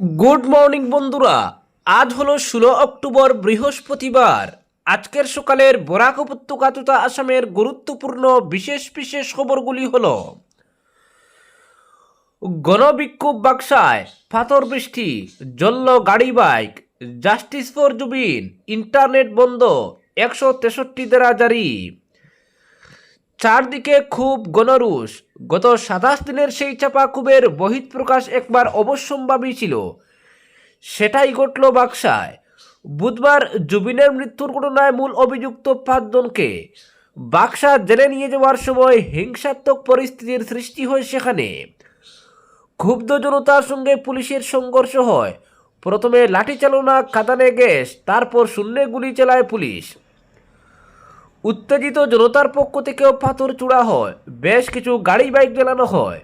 Good morning বন্ধুরা। আজ হলো ষোলো অক্টোবর, বৃহস্পতিবার। আজকের সকালের বরাক উপত্যকা তথা আসামের গুরুত্বপূর্ণ বিশেষ বিশেষ খবরগুলি হল, গণবিক্ষোভ বাক্সায় পাথর বৃষ্টি, জল্ল গাড়ি bike justice for Zubeen internet বন্ধ, একশো তেষট্টি দ্বারা জারি। চারদিকে খুব গণরুষ গত সাতাশ দিনের সেই চাপা খুবের বহিঃপ্রকাশ একবার অবশ্যম্ভাবী ছিল। সেটাই ঘটল বাক্সায়। বুধবার জুবিনের মৃত্যুর ঘটনায় মূল অভিযুক্ত পাঁচজনকে বাক্সা জেলে নিয়ে যাওয়ার সময় হিংসাত্মক পরিস্থিতির সৃষ্টি হয় সেখানে। ক্ষুব্ধ জনতার সঙ্গে পুলিশের সংঘর্ষ হয়। প্রথমে লাঠি চালনা কাঁদানে গ্যাস, তারপর শূন্যে গুলি চালায় পুলিশ। উত্তেজিত জনতার পক্ষ থেকেও পাথর চূড়া হয়, বেশ কিছু গাড়ি বাইক জ্বালানো হয়।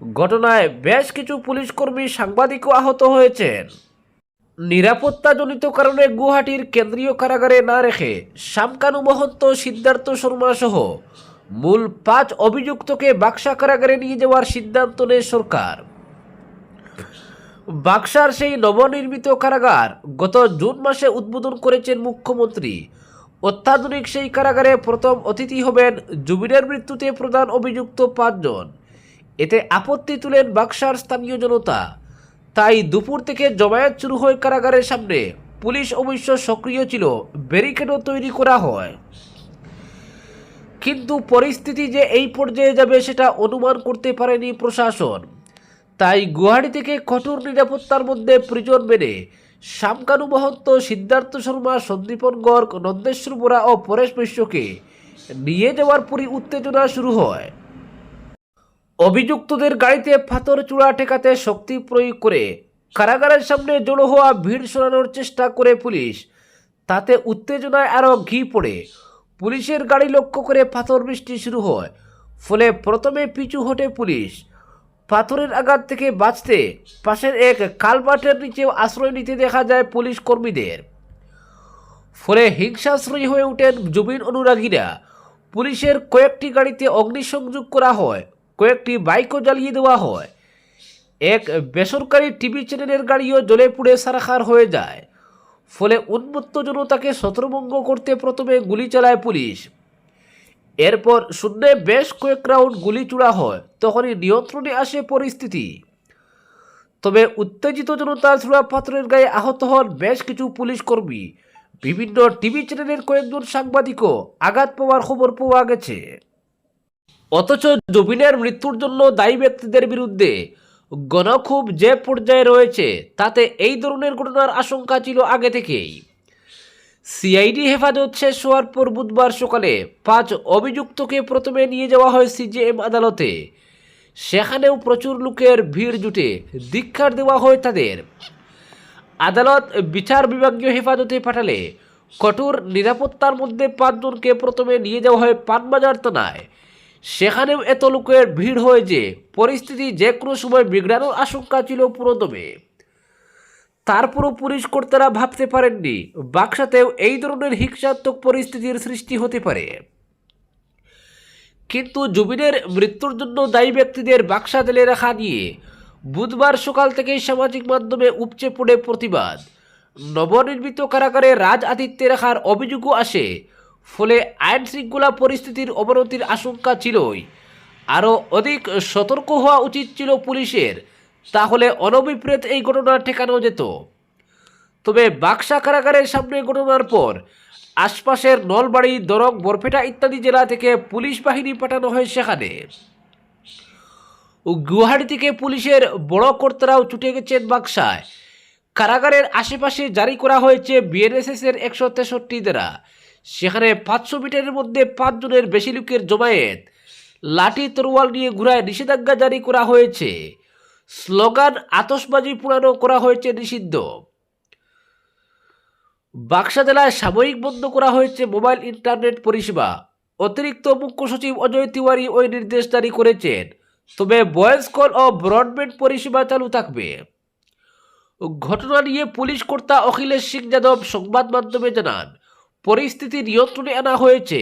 ঘটনায় বেশ কিছু পুলিশ কর্মী সাংবাদিকও আহত হয়েছেন। নিরাপত্তাজনিত কারণে গুয়াহাটির কেন্দ্রীয় কারাগারে না রেখে শামকানু মহন্ত সিদ্ধার্থ শর্মা সহ মূল পাঁচ অভিযুক্তকে বাক্সা কারাগারে নিয়ে যাওয়ার সিদ্ধান্ত নেয় সরকার। বাক্সার সেই নবনির্মিত কারাগার গত জুন মাসে উদ্বোধন করেছেন মুখ্যমন্ত্রী অত্যাধুনিক সেই কারাগারে প্রথম অতিথি হবেন জুবিনের মৃত্যুতে প্রধান অভিযুক্ত পাঁচজন। এতে আপত্তি তুলেন বাক্সার স্থানীয় জনতা। তাই দুপুর থেকে জমায়েত শুরু হয় কারাগারের সামনে। পুলিশ অবশ্য সক্রিয় ছিল, ব্যারিকেডও তৈরি করা হয়। কিন্তু পরিস্থিতি যে এই পর্যায়ে যাবে সেটা অনুমান করতে পারেনি প্রশাসন। তাই গুয়াহাটি থেকে কঠোর নিরাপত্তার মধ্যে প্রিজন মেনে শামকানু মহন্ত, সিদ্ধার্থ শর্মা, সন্দীপন গর্গ নন্দেশ্বর বোরা ও পরেশ মিশ্রকে নিয়ে যাওয়ার পরই উত্তেজনা শুরু হয়। অভিযুক্তদের গাড়িতে পাথর চূড়া ঠেকাতে শক্তি প্রয়োগ করে কারাগারের সামনে জড়ো হওয়া ভিড় সরানোর চেষ্টা করে পুলিশ। তাতে উত্তেজনায় আরও ঘি পড়ে। পুলিশের গাড়ি লক্ষ্য করে পাথর বৃষ্টি শুরু হয়। ফলে প্রথমে পিছু হটে পুলিশ। পাথরের আঘাত থেকে বাঁচতে পাশের এক কালবাটের নিচেও আশ্রয় নিতে দেখা যায় পুলিশ কর্মীদের। ফলে হিংসাশ্রয়ী হয়ে ওঠেন জুবিন অনুরাগীরা। পুলিশের কয়েকটি গাড়িতে অগ্নিসংযোগ করা হয়, কয়েকটি বাইকও জ্বালিয়ে দেওয়া হয়। এক বেসরকারি টিভি চ্যানেলের গাড়িও জ্বলে পুড়ে সারাখার হয়ে যায়। ফলে উন্মত্ত জনতাকে ছত্রভঙ্গ করতে প্রথমে গুলি চালায় পুলিশ। এরপর শূন্যে বেশ কয়েক রাউন্ড গুলি চূড়া হয়, তখনই নিয়ন্ত্রণে আসে পরিস্থিতি। তবে উত্তেজিত জনতার ছোড়া পাথরের গায়ে আহত হন বেশ কিছু পুলিশ কর্মী। বিভিন্ন টিভি চ্যানেলের কয়েকজন সাংবাদিকও আঘাত পাওয়ার খবর পাওয়া গেছে। অথচ জুবিনের মৃত্যুর জন্য দায়ী ব্যক্তিদের বিরুদ্ধে গণক্ষোভ যে পর্যায়ে রয়েছে, তাতে এই ধরনের ঘটনার আশঙ্কা ছিল আগে থেকেই। সিআইডি হেফাজত শেষ হওয়ার পর বুধবার সকালে পাঁচ অভিযুক্তকে প্রথমে নিয়ে যাওয়া হয় সিজিএম আদালতে। সেখানেও প্রচুর লোকের ভিড় জুটে দীক্ষার দেওয়া হয় তাদের। আদালত বিচার বিভাগীয় হেফাজতে পাঠালে কঠোর নিরাপত্তার মধ্যে পাঁচজনকে প্রথমে নিয়ে যাওয়া হয় পানবাজার থানায়। সেখানেও এত লোকের ভিড় হয় যে, পরিস্থিতি যে কোনো সময় বিগড়ানোর আশঙ্কা ছিল পুরোদমে। তারপরও পুলিশ কর্তারা ভাবতে পারেননি। বাক্সাতেও এই ধরনের হিংসাত্মক পরিস্থিতির সৃষ্টি হতে পারে। কিন্তু জুবিনের মৃত্যুর জন্য দায়ী ব্যক্তিদের বাক্সা জেলে রাখা নিয়ে বুধবার সকাল থেকেই সামাজিক মাধ্যমে উপচে পড়ে প্রতিবাদ। নবনির্মিত কারাগারে রাজ আদিত্যে রাখার অভিযোগও আসে। ফলে আইন শৃঙ্খলা পরিস্থিতির অবনতির আশঙ্কা ছিলই। আরও অধিক সতর্ক হওয়া উচিত ছিল পুলিশের তাহলে অনভিপ্রেত এই ঘটনা ঠেকানো যেত। তবে বাক্সা কারাগারের সামনে ঘটনার পর আশপাশের নলবাড়ি, দরং, বরপেটা ইত্যাদি জেলা থেকে পুলিশ বাহিনী পাঠানো হয় সেখানে। গুয়াহাটি থেকে পুলিশের বড় কর্তারাও ছুটে গেছেন বাক্সায়। কারাগারের আশেপাশে জারি করা হয়েছে বিএনএসএস এর একশো তেষট্টি দ্বারা সেখানে পাঁচশো মিটারের মধ্যে পাঁচজনের বেশি লোকের জমায়েত। লাঠি, তরোয়াল নিয়ে ঘুরায় নিষেধাজ্ঞা জারি করা হয়েছে। স্লোগান আতসবাজি পুরানো করা হয়েছে নিষিদ্ধ। বাক্সা জেলায় সাময়িক বন্ধ করা হয়েছে মোবাইল ইন্টারনেট পরিষেবা। অতিরিক্ত মুখ্য সচিব অজয় তিওয়ারি ওই নির্দেশ জারি করেছেন। তবে ভয়েস কল ও ব্রডব্যান্ড পরিষেবা চালু থাকবে। ঘটনা নিয়ে পুলিশ কর্তা অখিলেশ সিং যাদব সংবাদ মাধ্যমে জানান, পরিস্থিতি নিয়ন্ত্রণে আনা হয়েছে।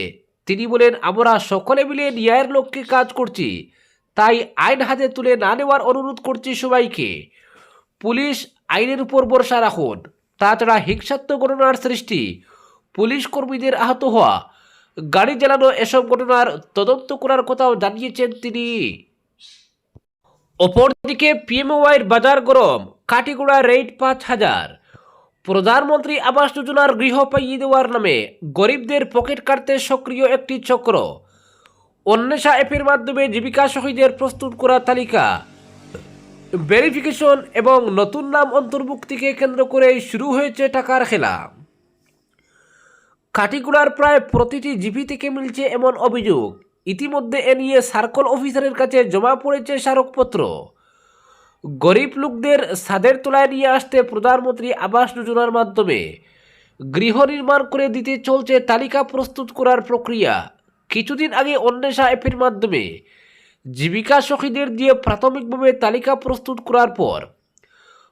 তিনি বলেন, আমরা সকলে মিলে ন্যায়ের লক্ষ্যে কাজ করছি। তাই আইন হাতে তুলে না নেওয়ার অনুরোধ করছি সবাইকে। পুলিশ আইনের উপর ভরসা রাখুন। তাছাড়া হিংসাত্মক ঘটনার সৃষ্টি, পুলিশ কর্মীদের আহত হওয়া, গাড়ি চালানো এসব ঘটনার তদন্ত করার কথাও জানিয়েছেন তিনি। অপরদিকে পিএমওয়াইয়ের বাজার গরম কাটিগুড়া রেট পাঁচ হাজার। প্রধানমন্ত্রী আবাস যোজনার গৃহ পাইয়ে দেওয়ার নামে গরিবদের পকেট কাটতে সক্রিয় একটি চক্র। অন্বেষা অ্যাপের মাধ্যমে জীবিকা শহীদের প্রস্তুত করা তালিকা। ভেরিফিকেশন এবং নতুন নাম অন্তর্ভুক্তিকে কেন্দ্র করে শুরু হয়েছে টাকার খেলা। কাটিগুড়ার প্রায় প্রতিটি জিপি থেকে মিলছে এমন অভিযোগ। ইতিমধ্যে এ নিয়ে সার্কল অফিসারের কাছে জমা পড়েছে স্মারকপত্র। গরিব লোকদের সাদের তোলায় নিয়ে আসতে প্রধানমন্ত্রী আবাস যোজনার মাধ্যমে গৃহ নির্মাণ করে দিতে চলছে তালিকা প্রস্তুত করার প্রক্রিয়া। কিছুদিন আগে অন্বেষা অ্যাপের মাধ্যমে জীবিকা সখীদের দিয়ে প্রাথমিকভাবে তালিকা প্রস্তুত করার পর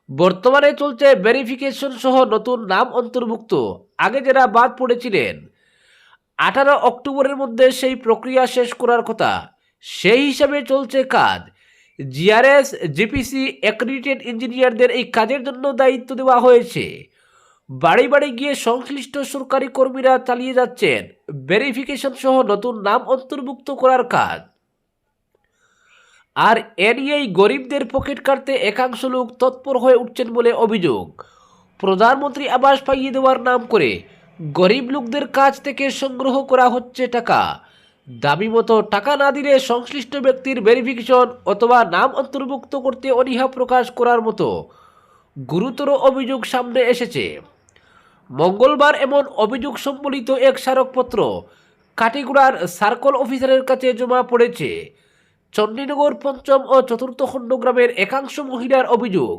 বর্তমানে চলছে ভেরিফিকেশন সহ নতুন নাম অন্তর্ভুক্ত। আগে যারা বাদ পড়েছিলেন, আঠারো অক্টোবরের মধ্যে সেই প্রক্রিয়া শেষ করার কথা। সেই হিসাবে চলছে কাজ। জিআরএস জিপিসি অ্যাক্রিডিটেড ইঞ্জিনিয়ারদের এই কাজের জন্য দায়িত্ব দেওয়া হয়েছে। বাড়ি বাড়ি গিয়ে সংশ্লিষ্ট সরকারি কর্মীরা চালিয়ে যাচ্ছেন। ভেরিফিকেশন সহ নতুন নাম অন্তর্ভুক্ত করার কাজ। আর এ নিয়েই গরিবদের পকেট কাটতে একাংশ লোক তৎপর হয়ে উঠছেন বলে অভিযোগ। প্রধানমন্ত্রী আবাস পাইয়ে দেওয়ার নাম করে গরিব লোকদের কাছ থেকে সংগ্রহ করা হচ্ছে টাকা। দাবি মতো টাকা না দিলে সংশ্লিষ্ট ব্যক্তির ভেরিফিকেশন অথবা নাম অন্তর্ভুক্ত করতে অনীহা প্রকাশ করার মতো গুরুতর অভিযোগ সামনে এসেছে। মঙ্গলবার এমন অভিযোগ সম্বলিত এক স্মারকপত্র কাটিগুড়ার সার্কল অফিসারের কাছে জমা পড়েছে। চণ্ডীনগর পঞ্চম ও চতুর্থ খণ্ড গ্রামের একাংশ মহিলার অভিযোগ,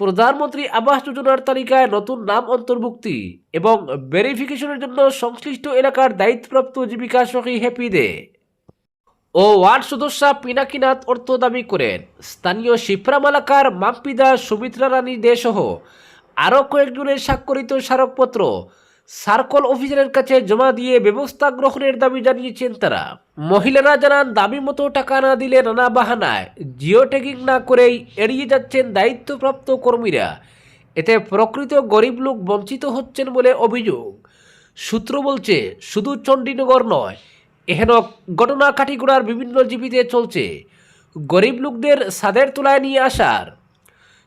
প্রধানমন্ত্রী আবাস যোজনার তালিকায় নতুন নাম অন্তর্ভুক্তি এবং ভেরিফিকেশনের জন্য সংশ্লিষ্ট এলাকার দায়িত্বপ্রাপ্ত জীবিকা সখী হ্যাপি দে ও ওয়ার্ড সদস্যা পিনাকিনাথ অর্থ দাবি করেন। স্থানীয় শিপ্রাম এলাকার মাম্পিদা সুমিত্রা রানী দে সহ আরও কয়েকজনের স্বাক্ষরিত স্মারকপত্র সার্কল অফিসারের কাছে জমা দিয়ে ব্যবস্থা গ্রহণের দাবি জানিয়েছেন তারা। মহিলারা জানান দাবি মতো টাকা না দিলে নানা বাহানায় জিও না করেই এড়িয়ে যাচ্ছেন দায়িত্বপ্রাপ্ত কর্মীরা। এতে প্রকৃত গরিব লোক বঞ্চিত হচ্ছেন বলে অভিযোগ। সূত্র বলছে, শুধু চণ্ডীনগর নয়, এহেন ঘটনা কাটিগুড়ার বিভিন্ন জীবিতে চলছে। গরিব লোকদের সাদের তোলায় নিয়ে আসার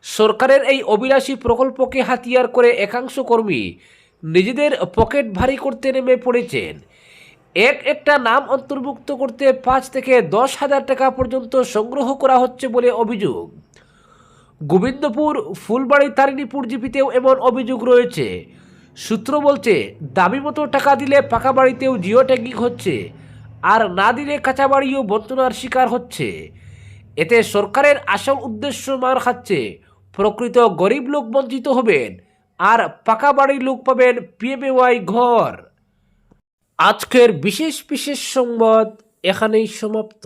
সরকারের এই অবিলাসী প্রকল্পকে হাতিয়ার করে একাংশ কর্মী নিজেদের পকেট ভারী করতে নেমে পড়েছেন। এক একটা নাম অন্তর্ভুক্ত করতে পাঁচ থেকে দশ হাজার টাকা পর্যন্ত সংগ্রহ করা হচ্ছে বলে অভিযোগ। গোবিন্দপুর, ফুলবাড়ি, তারিণীপুর জিপিতেও এমন অভিযোগ রয়েছে। সূত্র বলছে দাবি মতো টাকা দিলে পাকা বাড়িতেও জিও ট্যাগিং হচ্ছে, আর না দিলে কাঁচা বাড়িও বঞ্চনার শিকার হচ্ছে। এতে সরকারের আসল উদ্দেশ্য মার খাচ্ছে। প্রকৃত গরিব লোক বঞ্চিত হবেন, আর পাকা বাড়ির লোক পাবেন পিএমএওয়াই ঘর। আজকের বিশেষ বিশেষ সংবাদ এখানেই সমাপ্ত।